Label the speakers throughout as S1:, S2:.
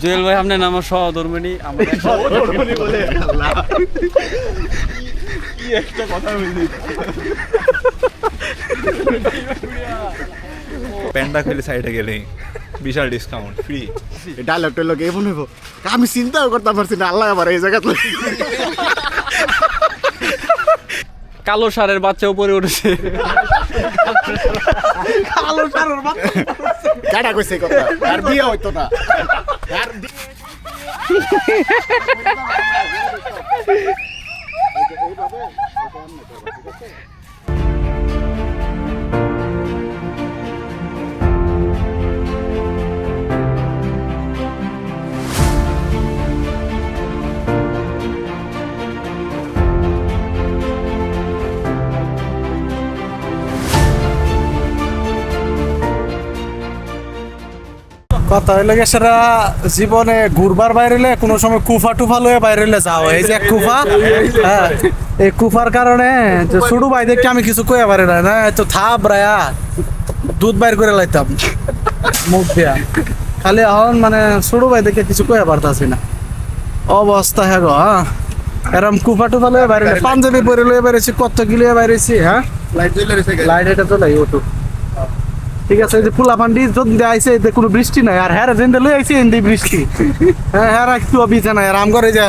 S1: জুয়েল ভাই আপনার নাম সহধর্মিনী আমাদের
S2: সহধর্মিনী বলে আল্লাহ কি একটা কথা বললি প্যান্ডা খেলে সাইডে গেলে বিশাল ডিসকাউন্ট ফ্রি
S3: ডায়লগটা লোক এমন হইব। আমি চিন্তাও করতে পারছি না আল্লাহ আবার এই জায়গাতে
S1: কালো সারের বাচ্চা উপরে উঠেছে।
S3: কাটা কইছে কথা। আর বিয়ে হইতো না। আর
S4: কথা হইলে গিয়ে সেটা জীবনে ঘুরবার বাইরেলে কোনো সময় কুফা টুফা লয়ে বাইরেলে যাও এই যে কুফা হ্যাঁ এই কুফার কারণে যে ভাই দেখে আমি কিছু কয়ে পারি না না তো থাপ রায়া দুধ বাইর করে লাইতাম মুখ দিয়া। খালি এখন মানে শুরু ভাই দেখে কিছু কয়ে পারতাছি না। অবস্থা হ্যাঁ গো হ্যাঁ। এরম কুফা টুফা লয়ে বাইরে পাঞ্জাবি পরে লয়ে বাইরেছি কত কি লয়ে বাইরেছি হ্যাঁ।
S3: লাইট জ্বলে রইছে
S4: লাইট এটা তো নাই ওটু। ঠিক আছে যে ফুলা পান্ডি যদি আইছে এতে কোনো বৃষ্টি নাই। আর হ্যাঁ যেন লই আইছে এন্দি বৃষ্টি। হ্যাঁ হ্যাঁ একটু বিছে না আর আমগরে যে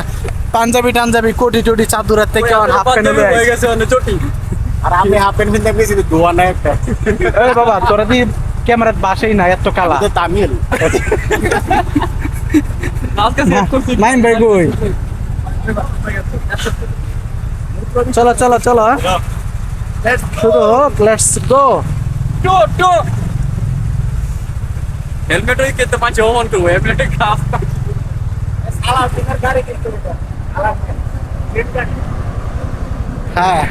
S4: পাঞ্জাবি টাঞ্জাবি কোটি টোটি চাদুরের থেকে হাফ প্যান্ট আইছে।
S1: গেছে অনেক চটি।
S3: আর আমি হাফ প্যান্ট পিনতে গেছি দোয়া নাই একটা।
S4: এই বাবা তোরা দি ক্যামেরাত বাসেই না এত কালা।
S3: তো তামিল।
S1: করছি।
S4: ভাই কই চলো চলো চলো শুধু হোক let's go
S1: to to helmet ওই কেতে পাঁচ ওমন করব হেলমেট খাস
S4: হ্যাঁ।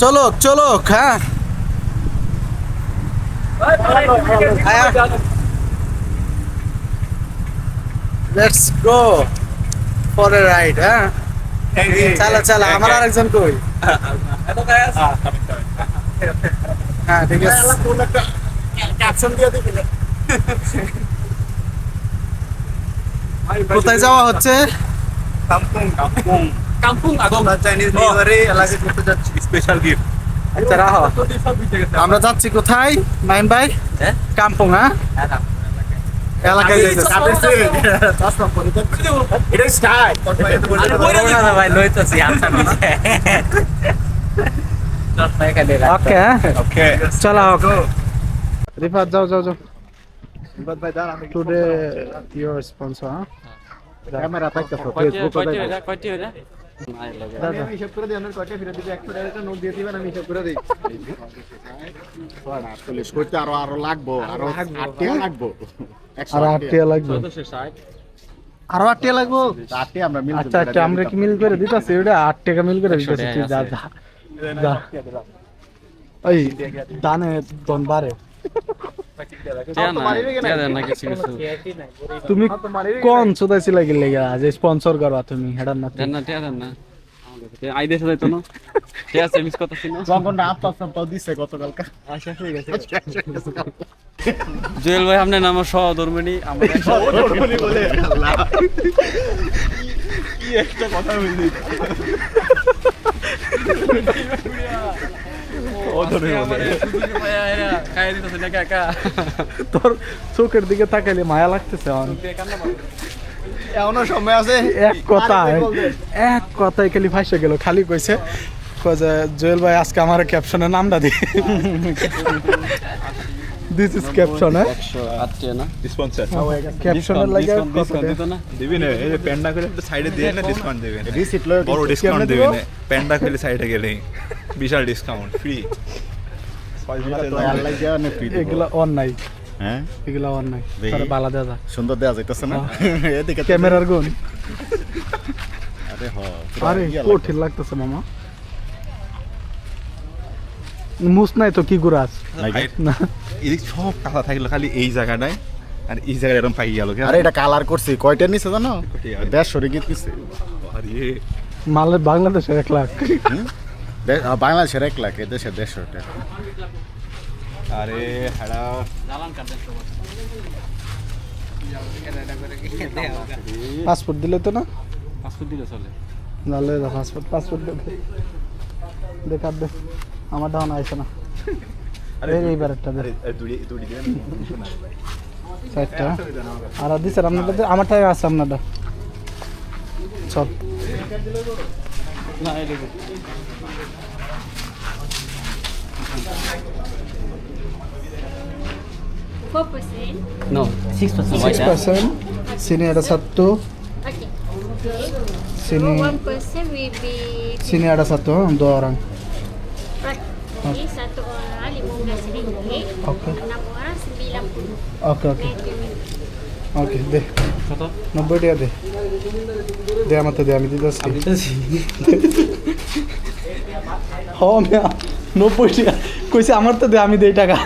S4: চলো চলো হ্যাঁ। Let's go for a ride হ্যাঁ। চালা চালা আমার আরেকজন কই? হ্যাঁ ঠিক আছে।
S3: ক্যাপশন দিয়ে দিবি
S4: কোথায় যাওয়া হচ্ছে?
S2: কাম্পুং কাম্পুং।
S1: কাম্পুং আগম
S2: চাইনিজ নিউ ইয়ারে এলাকায় করতে যাচ্ছি। স্পেশাল গিফট
S4: আচ্ছা আমরা যাচ্ছি কোথায়? মাইন ভাই?
S1: হ্যাঁ?
S4: কাম্পং হ্যাঁ? এলাকায়।
S1: আচ্ছা
S4: ওকে হ্যাঁ।
S2: ওকে
S4: চলো রিফাত যাও যাও যাও।
S3: বিপদ ভাই দাঁড়ান
S4: টুডে ইউর স্পন্সর
S3: ক্যামেরা থাকতেছো
S1: কয়টি কয়টি হইলা কয়টি হইলা
S3: আমি হিসাব করে দিই আপনার কয়টা ফেরত দিবে? একশো টাকা একটা নোট দিয়ে দিবেন আমি হিসাব করে দিই। আটচল্লিশ করতে আরও আরও লাগবো আরও আট লাগবো।
S4: আর
S3: আট
S4: আট টিয়া। লাগবে। আরও আট লাগবো?
S3: আট আমরা মিল
S4: আচ্ছা আচ্ছা আমরা কি মিল করে দিতাছি? ওটা আট টাকা মিল করে দিতাছি যা যা। ওই দানে দন তুমি কোন? সুদাইছি লাগি লেগা যে স্পন্সর করবা তুমি হেডার না
S1: দেন না দেন না। মিস
S3: যখন দিছে গতকালকে।
S1: আচ্ছা ঠিক আছে। জুয়েল ভাই আপনার নাম সহধর্মিনী আমাদের
S2: সহধর্মিনী বলে। আল্লাহ। কি একটা কথা বলে
S4: তোর চোখের দিকে তাকাইলে মায়া লাগতেছে আমার।
S3: এখনও সময় আছে।
S4: এক কথায় এক কথায় খালি ফাইসে গেল খালি কইছে কয় যে জুয়েল ভাই আজকে আমার ক্যাপশনের নামটা দি। দিস ইজ ক্যাপশন হ্যাঁ
S1: না
S2: স্পন্সর
S4: ক্যাপশনের লাগে
S1: ডিসকাউন্ট ডিসকাউন্ট দিত না
S2: দিবি না এই যে প্যান্ডা করে একটু সাইডে দিয়ে না ডিসকাউন্ট দেবেন।
S3: রিসিট লয়
S2: বড় ডিসকাউন্ট
S4: দিবো?
S2: প্যান্ডা খেলে সাইডে গেলে বিশাল ডিসকাউন্ট ফ্রি
S3: নে
S4: এগুলা অন্যায়
S3: হ্যাঁ?
S4: এগুলা অন্যায়
S3: দেখি।
S4: তাহলে বালা দেওয়া যা
S3: সুন্দর দেয়া যাইতেছে না? এদিকে
S4: ক্যামেরার গুণ।
S3: আরে হ
S4: আরে কঠিন লাগতেছে। মামা। মুস নাই তো কি গুরাস না।
S2: এদিক সব কাঁচা থাকল খালি এই জায়গাটায় আর এই জায়গায় এরকম পাই গেল
S3: আরে এটা কালার করছি কয়টা নিছে জানো। দেড়শো রিগিট নিছে।
S2: আরে
S4: মালের বাংলাদেশের এক লাখ।
S3: বাংলাদেশের এক লাখ এদেশে দেড়শো টাকা।
S2: আরে হাড়া।
S4: পাসপোর্ট দিলে তো না?
S1: পাসপোর্ট দিলে চলে।
S4: নাহলে পাসপোর্ট পাসপোর্ট দেখার দে আমার ডাউন আইসে না। এই এইবার একটা দে চারটা আর দিছেন আপনারটা আমারটাই আছে আপনারটা চল
S1: না এই দেখো
S5: Four percent.
S1: No, six percent.
S4: Six percent চিনি এটা সাতটো
S5: Okay. Okay.
S4: Sini.
S5: So one person will be
S4: চিনি এটা সাতটো dua orang
S5: right. Okay, satu orang Ninety ringgit.
S4: ওকে দে।
S1: কত?
S4: নব্বই টাকা দে। দে আমার তো দে আমি দিতেছি হ মিয়া নব্বই টাকা কইছে আমার তো দে আমি দেই টাকা।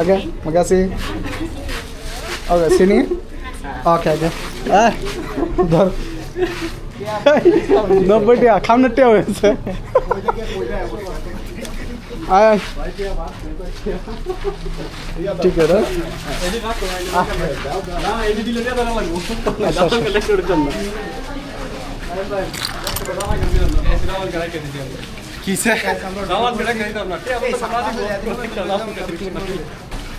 S4: ওকে makasih ওকে sini ওকে ওকে ধর। নব্বই টাকা খামনের টাকা হয়েছে। আয় ঠিক আছে।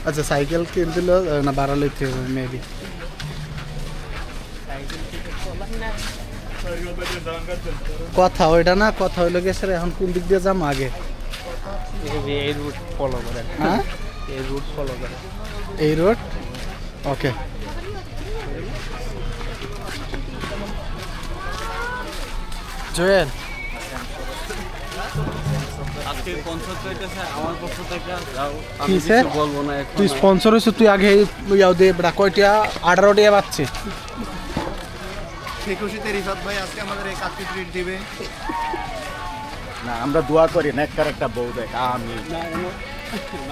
S4: আচ্ছা সাইকেল কিনছিল না বাড়া লইতে মেবি কথা ওইটা না, কথা হইল গেছে এখন কোন দিক দিয়ে যাম আগে?
S1: এই রুট ফলো করে।
S4: হ্যাঁ?
S1: এই রুট ফলো করে।
S4: এই রোড ওকে জয়েল।
S1: আজকে কনসার্ট হইতেছে আমার পক্ষ থেকে যাও আমি
S4: কিসে?
S1: বলব না
S4: তুই স্পন্সর হয়েছে তুই আগে ইয়াও দে বেড়া কয়টা? আঠারো টাকা পাচ্ছে
S3: খুশিতে রিফাত ভাই আজকে আমাদের এই কাজটি দিবে। না আমরা দোয়া করি নেককার একটা বউ দেখ আমি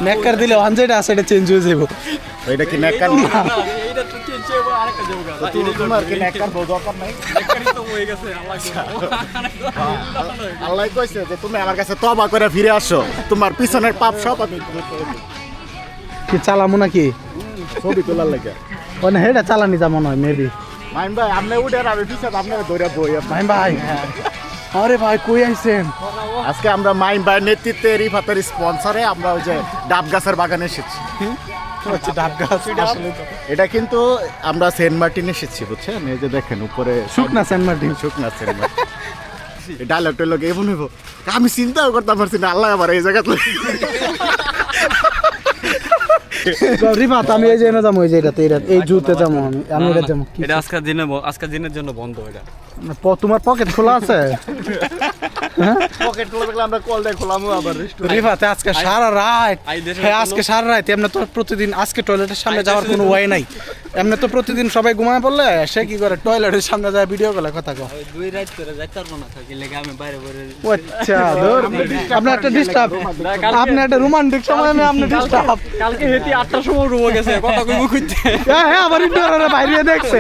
S4: নেককার দিলে ওয়ান যেটা আছে এটা চেঞ্জ হয়ে যাব
S3: এটা কি নেককার না
S1: এইটা তো চেঞ্জ হবে আরেকটা যাব গা।
S3: তুমি- তোমার কি নেককার বউ দরকার নাই?
S1: নেককারই তো হয়ে গেছে আল্লাহ
S3: আল্লাহ কইছে যে তুমি আমার কাছে করে ফিরে আসো তোমার পিছনের পাপ সব আমি দূর করে দেব।
S4: কি চালামো নাকি?
S3: ছবি তোলার লাগে।
S4: মানে হেটা চালানি যা মনে হয় মেবি
S3: মাইন ভাই আপনি উঠে আর আমি পিছনে আপনাকে ধরে বই
S4: ভাই ভাই আরে ভাই কই আইছেন?
S3: আজকে আমরা মাইন ভাইয়ের নেতৃত্বে রিফাতের স্পন্সরে আমরা ওই যে ডাব গাছের বাগানে এসেছি।
S4: হচ্ছে ডাব গাছ
S3: এটা কিন্তু আমরা সেন্ট মার্টিন এসেছি বুঝছেন? এই যে দেখেন উপরে
S4: শুকনা সেন্ট মার্টিন।
S3: শুকনা সেন্ট মার্টিন। ডায়লগটা লোক এমন হইব। আমি চিন্তাও করতে পারছি না আল্লাহ আবার এই জায়গা
S4: রিফাত আমি এই যে এনে যাব এই যে এটাতে এটা এই জুতে যাব আমি আমি এটা যাব।
S1: এটা আজকের দিনে আজকের দিনের জন্য বন্ধ এটা।
S4: তোমার পকেট খোলা আছে?
S3: পকেট খুলে দেখলে আমরা কল দিয়ে খোলামো আবার
S4: রিফাতে আজকে সারা রাত হ্যাঁ আজকে সারা রাত এমনি তো প্রতিদিন আজকে টয়লেটের সামনে যাওয়ার কোনো ওয়ে নাই। এমনি তো প্রতিদিন সবাই ঘুমায় পড়লে সে কি করে টয়লেটের সামনে যায় ভিডিও কলে কথা কো
S1: ওই দুই রাত করে যাইতে পারব না থাকি লেগে আমি বাইরে বাইরে
S4: আচ্ছা ধর আপনার একটা ডিস্টার্ব আপনি একটা রোমান্টিক সময় আমি আপনি ডিস্টার্ব
S1: কালকে হেঁটে আটটার সময় রুমে গেছে কথা কইব খুঁজতে
S4: হ্যাঁ হ্যাঁ একটু বাইরে দেখছে।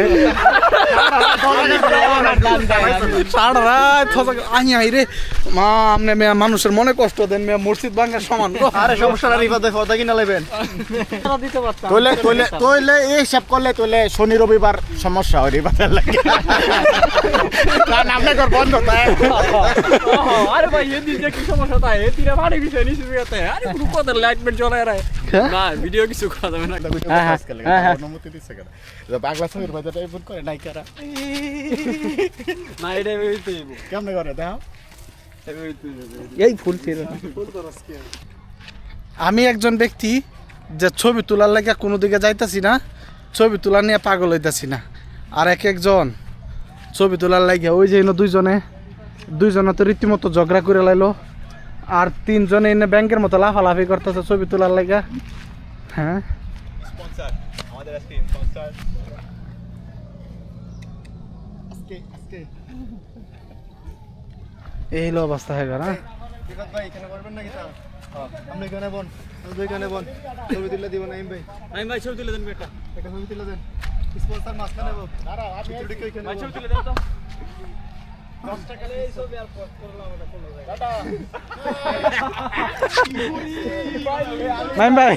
S4: সারা রাত আই আই রে। মা মেয়া মানুষের মনে কষ্ট দেন মেয়া মসজিদ ভাঙার সমান।
S3: আরে সমস্যা ফদা কিনা
S1: পারতাম।
S3: তোলে তোলে তোলে এই হিসাব করলে তোলে শনি রবিবার সমস্যা হয় রিফাতের লাগে। কারণ বন্ধ তাই।
S1: আরে ভাই এ দিন কি সমস্যা তাই। এ তিরে বাড়ি বিষয় বিয়াতে। আরে কোনো কথা লাইট মেট জ্বলায় না ভিডিও কিছু করা যাবে না।
S4: হ্যাঁ, হ্যাঁ, হ্যাঁ।
S3: অনুমতি দিচ্ছে কেন? বাংলা ছবির ফোন করে নাই কারা
S1: না এটা
S3: কেমনে করে দেখো
S4: এই ফুল ছিল আমি একজন ব্যক্তি যে ছবি তোলার লাগে কোনো দিকে যাইতাছি না ছবি তোলা নিয়ে পাগল হইতাছি না। আর এক একজন ছবি তোলার লাগে ওই যে দুইজনে দুইজনে তো রীতিমতো ঝগড়া করে লাইলো আর তিনজনে এনে ব্যাংকের মতো লাফালাফি করতেছে ছবি তোলার লাগে। হ্যাঁ
S3: স্পন্সর আমাদের আজকে স্পন্সর আজকে আজকে
S4: এই হলো অবস্থা হয়ে গেল
S3: বিকাশ ভাই এখানে করবেন নাকি তা আপনি এখানে বন আপনি এখানে বন ছবি তুলে দিব নাইম ভাই
S1: আমি ভাই ছবি তুলে দেন বেটা
S3: একটা ছবি তুলে দেন স্পন্সর মাঝখানে বল দাঁড়াও আমি ছবি এখানে
S1: ভাই ছবি তুলে দেন তো
S4: মাইম ভাই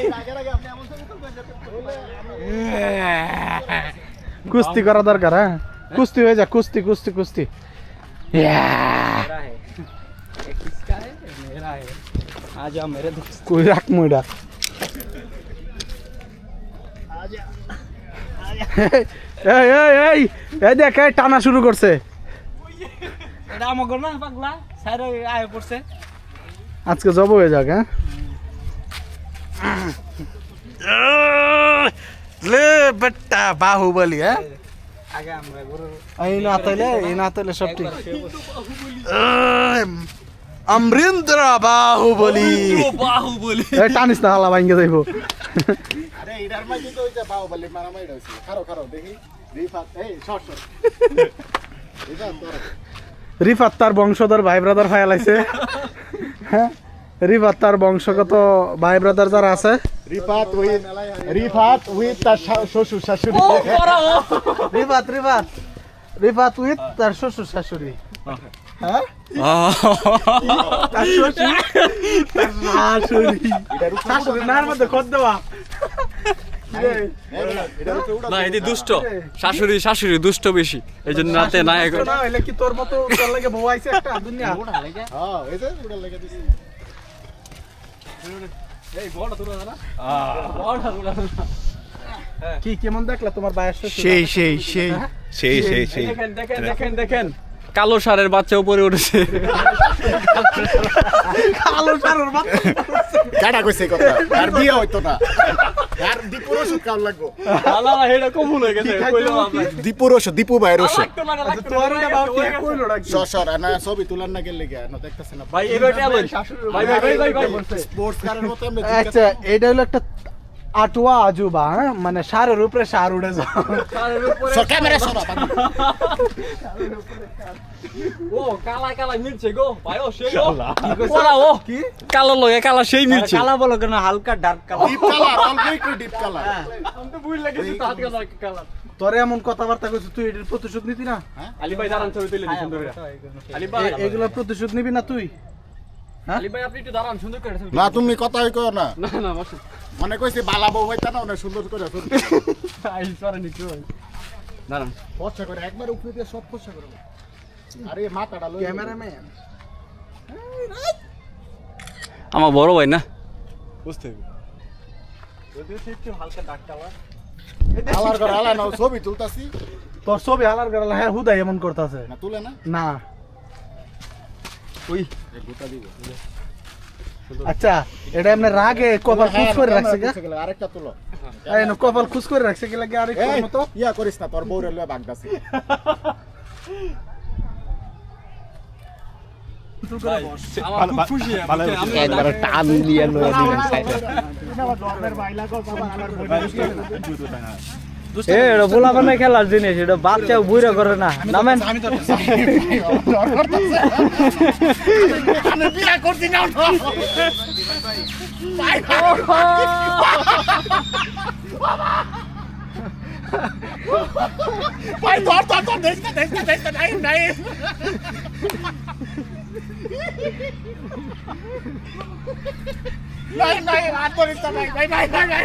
S4: কুস্তি করা দরকার হ্যাঁ কুস্তি হয়ে যা কুস্তি কুস্তি কুস্তি ইয়া,
S1: मेरा है ये किसका है मेरा है आ जाओ मेरे दोस्त
S4: কই রাখ মুইডা এই এই এই এই দেখ এই টানা শুরু করছে
S1: এটা আমাকে না পাগলা স্যার আয় পড়ছে।
S4: আজকে জব হয়ে যাক হ্যাঁ? লে বেটা বাহুবলি হ্যাঁ?
S1: আগে আমরা গরুর
S4: এই না তাইলে এই না তাইলে সব ঠিক। অমরিন্দ্র বাহুবলি।
S1: বাহুবলি।
S4: এই টানিস না হালা ভাঙ্গে যাইব।
S3: আরে এটার মাঝে তো ওই যে মারামারি হয়েছে। খারো খারো দেখি। রিফাত এই শর্ট শর্ট রিফাত তোর
S4: রিফাত তার বংশধর ভাই ব্রাদার ফায়াল আছে হ্যাঁ? রিফাত তার বংশগত ভাই ব্রাদার যারা আছে।
S3: রিফাত উইথ রিফাত উইথ তার শ্বশুর শাশুড়ি।
S4: রিফাত রিফাত। রিফাত উইথ তার শ্বশুর শাশুড়ি। হ্যাঁ? তার শ্বশুর শাশুড়ি। শাশুড়ি নার মধ্যে খোদ দেওয়া
S1: না এটি দুষ্ট। শাশুড়ি শাশুড়ি দুষ্ট বেশি। এই জন্য রাতে না
S4: না কি তোর মতো তোর লাগে বউ আইছে একটা দুনিয়া?
S3: হ্যাঁ এই যে উড়া লেগে দিছি।
S4: কি কেমন দেখলা তোমার বায়াস
S2: সেই সেই সেই। সেই সেই সেই।
S1: দেখেন দেখেন দেখেন দেখেন। কালো সারের বাচ্চা উপরে উঠেছে।
S4: কালো সারের বাচ্চা
S3: কাটা কইছে কথা। আর বিয়ে হইতো না। আর দীপুর ওষুধ কাম লাগবো।
S1: আল্লাহ এটা কবুল হয়ে গেছে। কইলাম আপনাকে।
S3: দীপুর ওষুধ দীপু ভাইয়ের ওষুধ।
S4: তোর এটা বাবা কি কইলো নাকি?
S3: সর সর না ছবি তুলার না গেলে গিয়া। না দেখতেছেন না।
S1: ভাই এবার ভাই ভাই ভাই ভাই ভাই।
S3: স্পোর্টস কারের মতো আমরা
S4: আচ্ছা এটা হলো একটা আটুয়া আজুবা হ্যাঁ? মানে সারের উপরে সার উড়ে যাও।
S3: সর। ক্যামেরা
S1: ও কালা কালা মিলছে গো। ভাই ও সেই গো। ও কি? কালো লগে কালা সেই মিলছে। কালা বলো কেন হালকা ডার্ক কালা।
S3: ডিপ কালার অল্প একটু ডিপ কালার
S1: আমি তো বুঝ লাগেছে তো হাত কালা কালা।
S4: তোরে এমন কথাবার্তা কইছিস তুই এটার প্রতিশোধ নিতি না?
S1: আলী ভাই দাঁড়ান ছবি তুলে দিছেন ধরে আলী ভাই।
S4: প্রতিশোধ নিবি না তুই?
S3: না তুমি কথা হই কও না
S1: না না
S3: মনে কইছি বালা বউ হইতা না অনেক সুন্দর করে
S1: আই সরে নিচু দাঁড়ান।
S3: ফর্সা করে একবার উপরে দিয়ে সব ফর্সা করে। আরে মাথাটা লই
S4: ক্যামেরাম্যান।
S1: আমার বড় ভাই না?
S3: করে না ছবি তুলতাছি।
S4: তোর ছবি হালার গেল হ্যাঁ হুদাই এমন করতেছে।
S3: না তুলে না?
S4: না।
S1: ওই।
S3: গোটা দিব।
S4: আচ্ছা এটা এমনি রাগে কপাল খুশ করে রাখছে গা?
S3: হ্যাঁ, আরেকটা তুলো।
S4: এই নো কপাল খুশ করে রাখছে কি লাগে আরেক
S3: এই,
S4: মতো।
S3: ইয়া করিস না তোর বউরে লয়ে বাগদাছি।
S1: আমার খুব খুশি আমি
S3: একবার টান দিয়ে লয়ে দিবেন
S1: এ এটা বলা মানে খেলার জিনিস এটা বাচ্চা বুইরা করে না। নামেন।
S3: ভাই ধর ধর ধর দেখ না দেখ না দেখ না নাই নাই নাই নাই আর করিস না ভাই ভাই ভাই ভাই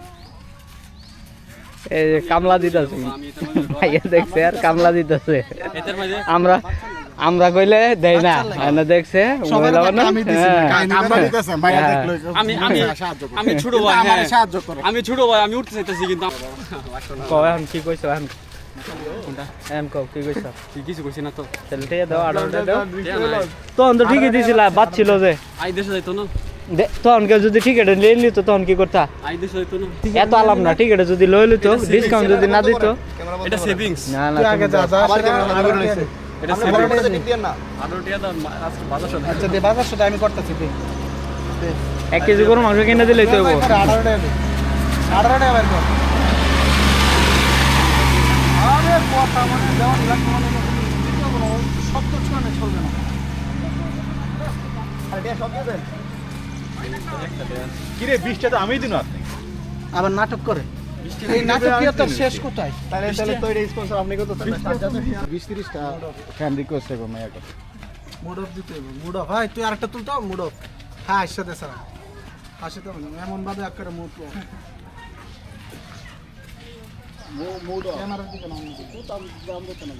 S6: এই কামলা দিতেছে। ভাইয়া দেখছে আর কামলা দিতেছে। আমরা আমরা কইলে দেই না। দেখছে মানুষ,
S4: আমি দিছি,
S6: হ্যাঁ। হ্যাঁ।
S3: দেখল
S1: আমি আমি আমি ছোট ভাই
S3: আমার
S1: হ্যাঁ।
S3: সাহায্য করো।
S1: আমি ছোট ভাই আমি উঠতে চাইতেছি কিন্তু
S6: কও এখন কি কইছো এখন? এম কও কি কইছো?
S1: কি না তো
S6: ঠিকই দিছিলা বাদ ছিল যে।
S1: আই দেশে যাইতো না।
S6: দে- তখন কেউ যদি টিকিট লিয়ে নিত তখন কি করতা?
S1: না
S6: এত আলাম না টিকিট যদি লই লিত ডিসকাউন্ট যদি না দিত।
S1: এটা সেভিংস
S6: না না
S4: আগে যা। যা রয়েছে।
S1: এটা
S4: দিন।
S3: দিয়ে না?
S1: আঠারো টিয়া দাম বাজার সাথে
S4: আচ্ছা দে বাজার সাথে আমি করতেছি।
S6: এক কেজি গরু মাংস কিনে দিলেই তো হব।
S4: কর। কথা মানে মানে দ্বিতীয় কোনো শব্দ চলবে না।
S2: কিরে বিশটা তো আমিই দিন আপনি।
S4: আবার নাটক করে। এই নাটকীয়তার শেষ কোথায়?
S3: তাহলে তাহলে তো এটা স্পন্সর আপনি কত ফ্যান রিকোয়েস্ট করব মায়া কথা
S4: মুড অফ দিতে হবে মুড অফ ভাই তুই আরেকটা তুলতো? মুড অফ হ্যাঁ একসাথে স্যার হবে এমন ভাবে আকারে মুড অফ
S3: মুড
S4: ক্যামেরার দিকে।
S3: দাম করতে না